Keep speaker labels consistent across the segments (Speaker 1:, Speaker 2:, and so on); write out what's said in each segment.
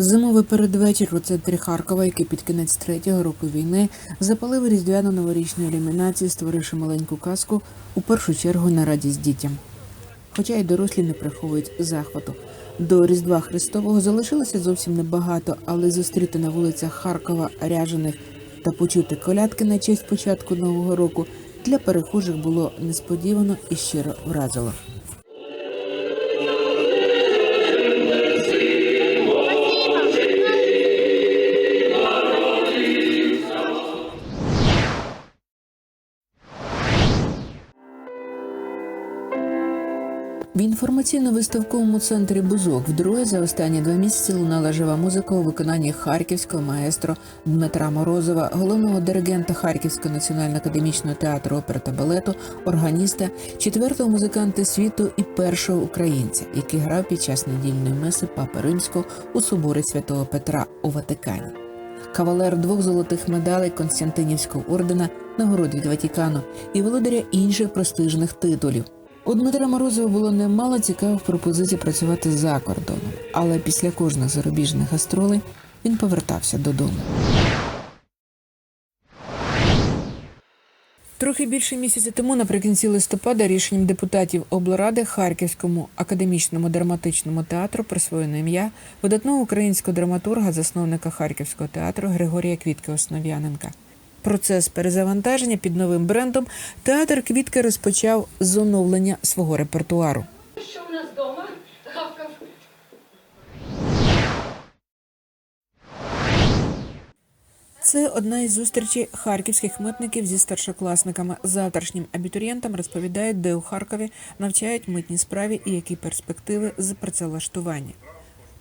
Speaker 1: Зимовий передвечір у центрі Харкова, який під кінець третього року війни запалив різдвяну новорічну ілюмінацію, створивши маленьку казку у першу чергу на радість дітям. Хоча й дорослі не приховують захвату. До Різдва Христового залишилося зовсім небагато, але зустріти на вулицях Харкова ряжених та почути колядки на честь початку нового року для перехожих було несподівано і щиро вразило. В інформаційно-виставковому центрі Бузок вдруге за останні два місяці лунала жива музика у виконанні харківського маестро Дмитра Морозова, головного диригента Харківського національно-академічного театру опери та балету, органіста, четвертого музиканта світу і першого українця, який грав під час недільної меси Папи Римського у соборі святого Петра у Ватикані. Кавалер двох золотих медалей Константинівського ордена, нагород від Ватікану і володаря інших престижних титулів. У Дмитра Морозова було немало цікавих пропозицій працювати за кордоном, але після кожних зарубіжних гастролей він повертався додому. Трохи більше місяця тому, наприкінці листопада, рішенням депутатів облради Харківському академічному драматичному театру присвоєно ім'я видатного українського драматурга, засновника Харківського театру Григорія Квітки Основ'яненка. Процес перезавантаження під новим брендом театр Квітки розпочав з оновлення свого репертуару.
Speaker 2: Що в нас вдома? Гавкав.
Speaker 1: Це одна із зустрічей харківських митників зі старшокласниками. Завтрашнім абітурієнтам розповідають, де у Харкові навчають митній справі і які перспективи з працевлаштування.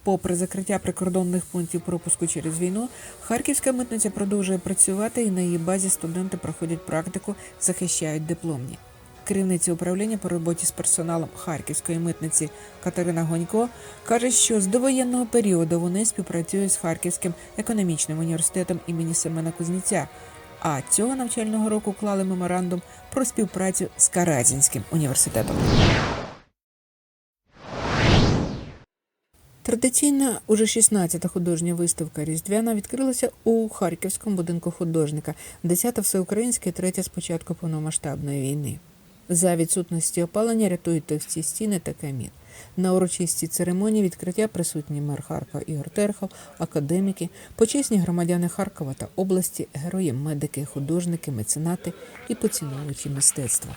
Speaker 1: Попри закриття прикордонних пунктів пропуску через війну, харківська митниця продовжує працювати і на її базі студенти проходять практику, захищають дипломні. Керівниця управління по роботі з персоналом Харківської митниці Катерина Гонько каже, що з довоєнного періоду вони співпрацюють з Харківським економічним університетом імені Семена Кузніця. А цього навчального року клали меморандум про співпрацю з Каразінським університетом. Традиційна уже 16-та художня виставка Різдвяна відкрилася у Харківському будинку художника, 10-та всеукраїнська третя з початку повномасштабної війни. За відсутності опалення рятують товсті стіни та камін. На урочистій церемонії відкриття присутні мер Харкова Ігор Терхов, академіки, почесні громадяни Харкова та області, герої, медики, художники, меценати і поціновувачі мистецтва.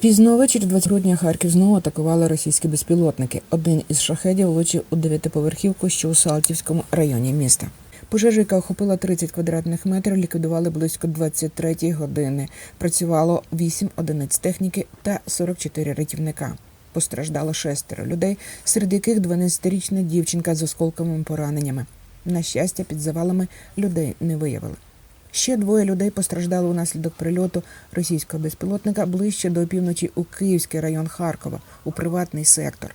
Speaker 1: Пізно ввечері 20 грудня Харків знову атакували російські безпілотники. Один із шахедів влучив у дев'ятиповерхівку, що у Салтівському районі міста. Пожежа, яка охопила 30 квадратних метрів, ліквідували близько 23 години. Працювало 8 одиниць техніки та 44 рятівника. Постраждало шестеро людей, серед яких 12-річна дівчинка з осколковими пораненнями. На щастя, під завалами людей не виявили. Ще двоє людей постраждали унаслідок прильоту російського безпілотника ближче до півночі у Київський район Харкова у приватний сектор.